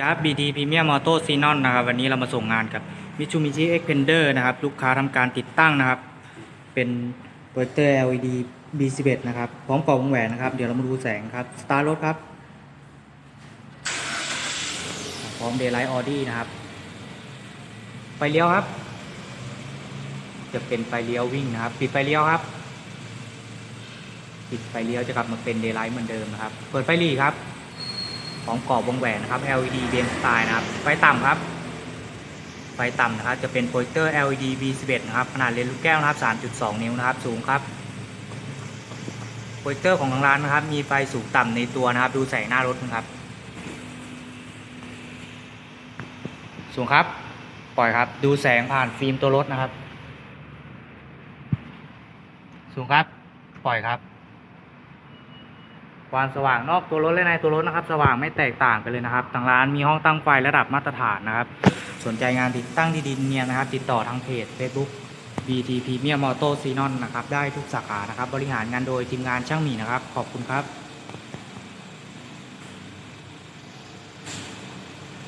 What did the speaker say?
ครับ BD Premium Auto Xenon นะครับ วันนี้เรามาส่งงานกับ Mitsubishi Xpander นะครับ ลูกค้าทำการติดตั้งนะครับ เป็นโปรเจคเตอร์ LED B11 นะครับ พร้อมกล่องวงแหวนนะครับ เดี๋ยวเรามาดูแสงครับ สตาร์ทรถครับ พร้อม Daylight Audi นะครับ ไฟเลี้ยวครับ จะเป็นไฟเลี้ยววิ่งนะครับ ปิดไฟเลี้ยวครับ ปิดไฟเลี้ยวจะกลับมาเป็น Daylight เหมือนเดิมนะครับ เปิดไฟหลีครับ พร้อมกรอบวงแหวนนะครับ LED เบียงสไตล์นะครับ ไฟต่ำครับ ไฟต่ำนะครับ จะเป็นโปรเจคเตอร์ LED B11 นะครับ ขนาดเลนส์ลูกแก้วนะครับ 3.2 นิ้วนะครับ สูงครับ โปรเจคเตอร์ของทางร้านนะครับ มีไฟสูงต่ำในตัวนะครับ ดูแสงหน้ารถนะครับ สูงครับ ปล่อยครับ ดูแสงผ่านฟิล์มตัวรถนะครับ สูงครับ ปล่อยครับ ความสว่างนอกตัวรถและในตัวรถนะครับ สว่างไม่แตกต่างกันเลยนะครับทางร้านมีห้องตั้งไฟระดับมาตรฐานนะครับ สนใจงานติดตั้งดีดินเนียนนะครับ ติดต่อทางเพจ Facebook BT Premium Auto Xenon นะครับ ได้ทุกสาขานะครับ บริหารงานโดยทีมงานช่างหมีนะครับ ขอบคุณครับ